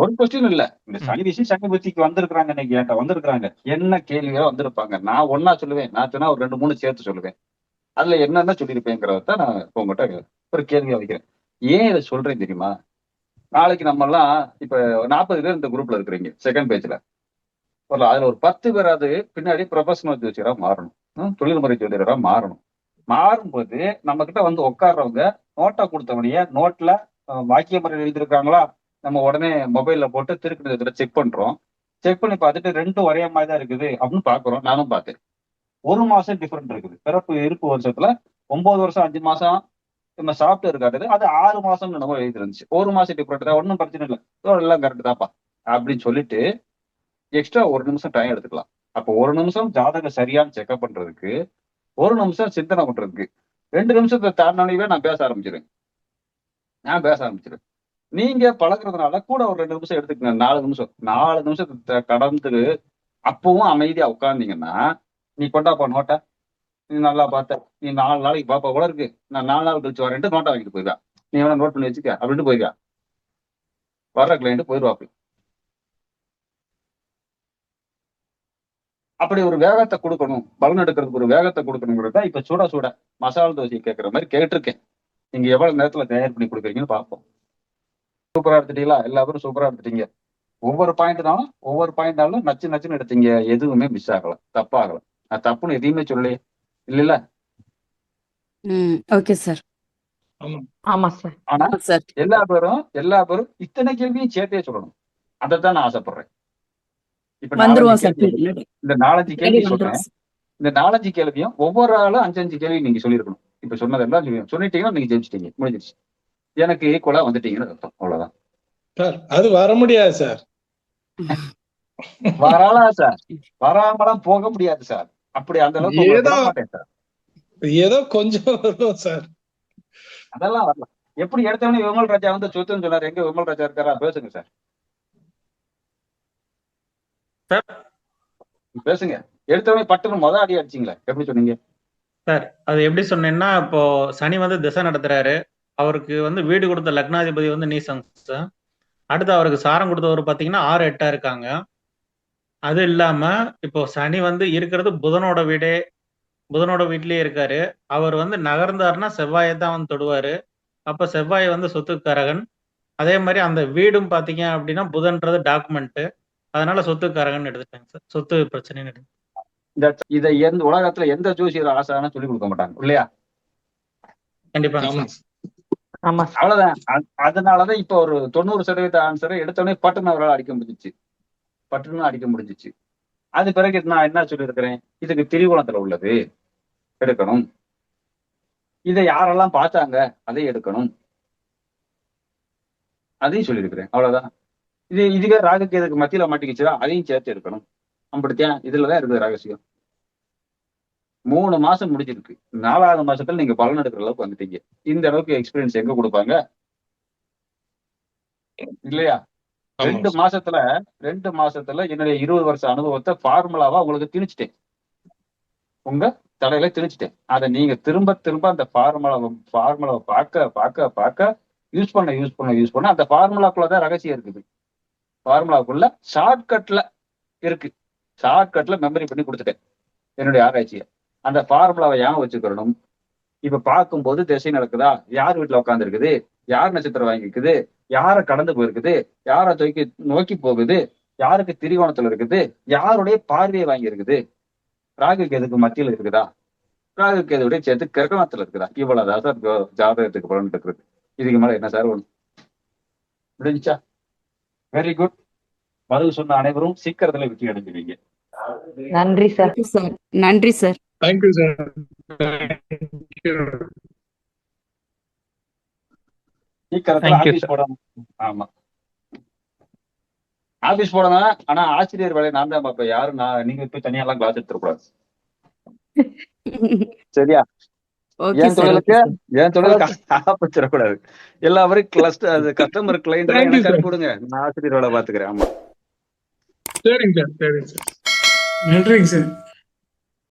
ஒரு கொஸ்டின் இல்ல. இந்த சனி திசை சனி புத்திக்கு வந்திருக்காங்க இன்னைக்கு. என்கிட்ட வந்திருக்காங்க என்ன கேள்வியோ வந்திருப்பாங்க. நான் ஒன்னா சொல்லுவேன். நான் சொன்னா ஒரு ரெண்டு மூணு சேர்த்து சொல்லுவேன். அதுல என்னென்ன சொல்லியிருப்பேங்கிறத நான் உங்ககிட்ட ஒரு கேள்வியா வைக்கிறேன். ஏன் இதை சொல்றேன் தெரியுமா? நாளைக்கு நம்ம எல்லாம் இப்ப நாற்பது பேர் இந்த குரூப்ல இருக்கிறீங்க செகண்ட் பேஜ்ல ஒரு அதுல ஒரு பத்து பேராது பின்னாடி ப்ரொஃபஷனல் ஜோசியரா மாறணும். தொழில்முறை ஜோதிடரா மாறணும். மாறும்போது நம்ம கிட்ட வந்து உட்கார்றவங்க நோட்டா கொடுத்தவனைய நோட்ல வாக்கிய முறையில் எழுதியிருக்காங்களா நம்ம உடனே மொபைல்ல போட்டு திருக்குறதுல செக் பண்றோம். செக் பண்ணி பார்த்துட்டு ரெண்டும் ஒரே மாதிரி தான் இருக்குது அப்படின்னு பாக்குறோம் நானும் பார்த்தேன் ஒரு மாசம் டிஃபரெண்ட் இருக்குது. பிறப்பு இருப்பு வருஷத்துல ஒன்பது வருஷம் அஞ்சு மாசம் நம்ம சாப்பிட்டு காட்டுது. அது ஆறு மாசம் நம்ம எழுதிருந்துச்சு. ஒரு மாசம் டிஃபரெண்ட் தான். ஒன்றும் பிரச்சனை இல்லை. எல்லாம் கரெக்ட் தான்ப்பா. அப்படின்னு சொல்லிட்டு எக்ஸ்ட்ரா ஒரு நிமிஷம் டைம் எடுத்துக்கலாம். அப்போ ஒரு நிமிஷம் ஜாதகம் சரியான்னு செக்அப் பண்றதுக்கு ஒரு நிமிஷம் சிந்தனை பண்றதுக்கு ரெண்டு நிமிஷத்தை தாண்டினவே நான் பேச ஆரம்பிச்சிருவேன். நான் பேச ஆரம்பிச்சிருவேன். நீங்க பழகிறதுனால கூட ஒரு ரெண்டு நிமிஷம் எடுத்துக்கங்க நாலு நிமிஷம். நாலு நிமிஷத்தை கடந்து அப்பவும் அமைதியா உட்கார்ந்தீங்கன்னா நீ கொண்டாப்பா நோட்டை. நீ நல்லா பார்த்த நீ நாலு நாளைக்கு பாப்பா கூட இருக்கு. நான் நாலு நாள் கழிச்சு வரேன்ட்டு நோட்டை வாங்கிட்டு போயிருக்கா நீ வேணா நோட் பண்ணி வச்சுக்க அப்படின்ட்டு போயிருக்கா வர்ற கிளைண்ட் போயிருவாப்பி அப்படி ஒரு வேகத்தை கொடுக்கணும். பலன் எடுக்கிறதுக்கு ஒரு வேகத்தை கொடுக்கணுங்கிறது தான் இப்ப சூட சூட மசாலா தோசை கேட்கற மாதிரி கேட்டிருக்கேன். நீங்க எவ்வளவு நேரத்துல தயார் பண்ணி கொடுக்குறீங்கன்னு பார்ப்போம். சூப்பரா எடுத்துட்டீங்களா? எல்லா பேரும் சூப்பரா எடுத்துட்டீங்க. ஒவ்வொரு பாயிண்ட்னாலும் ஒவ்வொரு பாயிண்ட்னாலும் நச்சு நச்சுன்னு எடுத்தீங்க. எதுவுமே மிஸ் ஆகல. தப்பாகல. நான் தப்புன்னு எதையுமே சொல்லலையே. இல்ல ஓகே சார் ஆமா சார் ஆனா சார் எல்லா பேரும் எல்லா பேரும் இத்தனை கேள்வியும் சேர்த்தே சொல்லணும். அதைத்தான் நான் ஆசைப்படுறேன். இப்ப இந்த நாலஞ்சு கேள்வி சொல்றேன். இந்த நாலஞ்சு கேள்வியும் ஒவ்வொரு ஆளும் அஞ்சு அஞ்சு கேள்வி நீங்க சொல்லியிருக்கணும். இப்ப சொன்னதெல்லாம் சொல்லி- சொல்லிட்டீங்கன்னா நீங்க ஜெயிச்சிட்டீங்க. முடிஞ்சிருச்சு. எனக்கு ஈக்குவலா வந்துட்டீங்கன்னு அர்த்தம். அவ்வளவுதான். சார் அது வர முடியாது சார். வரலாம் சார்? வராமலாம் போக முடியாது சார். அப்படி அந்த அளவுக்கு ஏதோ- விட மாட்டேன் சார். ஏதோ கொஞ்சம் வரும் சார். அதெல்லாம் வரலாம் எப்படி எடுத்தவனே விமல் ராஜா வந்து சொத்துன்னு சொன்னாரு. எங்க விமல் ராஜா இருக்காரா? பேசுங்க சார். சார். பேசுங்க. எடுத்தவனே பட்டுன்னு மொத அடி அடிச்சிங்களே. எப்படி சொன்னீங்க? சார் அது எப்படி சொன்னேன்னா இப்போ சனி வந்து திசை நடத்துறாரு. அவருக்கு வந்து வீடு கொடுத்த லக்னாதிபதி வந்து சார். அடுத்து அவருக்கு சாரம் கொடுத்தவர் பாத்தீங்கன்னா ஆறு எட்டா இருக்காங்க. அது இல்லாம இப்போ சனி வந்து இருக்கிறது புதனோட வீடே புதனோட வீட்லயே இருக்காரு. அவர் வந்து நகர்ந்தாருன்னா செவ்வாயை தான் வந்து தொடுவாரு. அப்ப செவ்வாய் வந்து சொத்துக்காரகன். அதே மாதிரி அந்த வீடும் பாத்தீங்க அப்படின்னா புதன்றது டாக்குமெண்ட் அதனால சொத்துக்காரகன் எடுத்துட்டாங்க சார். சொத்து பிரச்சனைன்னு எடுத்து. இதை எந்த உலகத்துல எந்த ஜோசியர் ஆசான சொல்லி கொடுக்க மாட்டாங்க இல்லையா? கண்டிப்பா அவ்வளவுதான். அதனாலதான் இப்ப ஒரு தொண்ணூறு சதவீத ஆன்சரை எடுத்தோடனே பட்டுன்னு அவரால் அடிக்க முடிஞ்சிச்சு. பட்டுன்னு அடிக்க முடிஞ்சிச்சு. அது பிறகு நான் என்ன சொல்லியிருக்கிறேன்? இதுக்கு திரிகோணத்துல உள்ளது. எடுக்கணும். இதை யாரெல்லாம் பார்த்தாங்க அதை எடுக்கணும். அதையும் சொல்லியிருக்கிறேன். அவ்வளவுதான். இது இதுவே ராகுக்கு மத்தியில மாட்டிக்கிச்சுதா அதையும் சேர்த்து எடுக்கணும். அப்படித்தான் இதுலதான் இருக்குது ரகசியம். மூணு மாசம் முடிஞ்சிருக்கு. நாலாவது மாசத்துல நீங்க பலன் எடுக்கிற அளவுக்கு வந்துட்டீங்க. இந்த அளவுக்கு எக்ஸ்பீரியன்ஸ் எங்க கொடுப்பாங்க? இல்லையா? ரெண்டு மாசத்துல ரெண்டு மாசத்துல என்னுடைய இருபது வருஷ அனுபவத்தை ஃபார்முலாவா உங்களுக்கு திணிச்சிட்டேன். உங்க தலையில திணிச்சிட்டேன். அதை நீங்க திரும்ப திரும்ப அந்த ஃபார்முலா ஃபார்முலாவை பார்க்க பார்க்க பார்க்க யூஸ் பண்ண யூஸ் பண்ண யூஸ் பண்ண அந்த ஃபார்முலாக்குள்ளதான் ரகசியம் இருக்குது. ஃபார்முலாக்குள்ள ஷார்ட்கட்ல இருக்கு. ஷார்ட்கட்ல மெமரி பண்ணி கொடுத்துட்டேன். என்னுடைய ஆராய்ச்சியை. அந்த ஃபார்முலாவை ஏன் வச்சுக்கிறணும் இப்ப பார்க்கும்போது திசை நடக்குதா? யார் வீட்டுல உட்கார்ந்து இருக்குது யார் நட்சத்திரம் வாங்கிக்குது யாரை கடந்து போயிருக்குது? யாரை தூக்கி நோக்கி போகுது? யாருக்கு திரிகோணத்துல இருக்குது? யாருடைய பார்வையை வாங்கி இருக்குது ராகு கேதுக்கு மத்தியில இருக்குதா? ராகு கேதுடைய சேர்த்து கிரகணத்துல இருக்குதா? இவ்வளவுதான் சார் ஜாதகத்துக்கு பலன் இருக்குது இதுக்கு மேல என்ன சார் ஒண்ணு முடிஞ்சா வெரி குட் பதில் சொன்ன அனைவரும் சீக்கிரத்துல வெற்றி அடைஞ்சிருவீங்க. நன்றி சார். நன்றி சார் தேங்க்யூ சார் சீக்கிரத்துல Thank you, ஆபீஸ் sir. போடணும் ஆமா. ஆபீஸ் போடணும் ஆனா ஆசிரியர் வேலையை நான் தான் பார்ப்பேன். யாரும் நான் நீங்க போய் தனியா எல்லாம் கிளாஸ் எடுத்துடக்கூடாது சரியா? என் தொழிலுக்கு? என் தொழிலுக்கு? ஆரம்பிச்சிடக்கூடாது எல்லாரும் கிளஸ்டர் அது கஸ்டமர் கிளைண்ட் எனக்கு விடுங்க. நான் ஆசிரியர் வேலை பாத்துக்கிறேன் ஆமா. சரிங்க சார் சரிங்க சார் நன்றிங்க சார்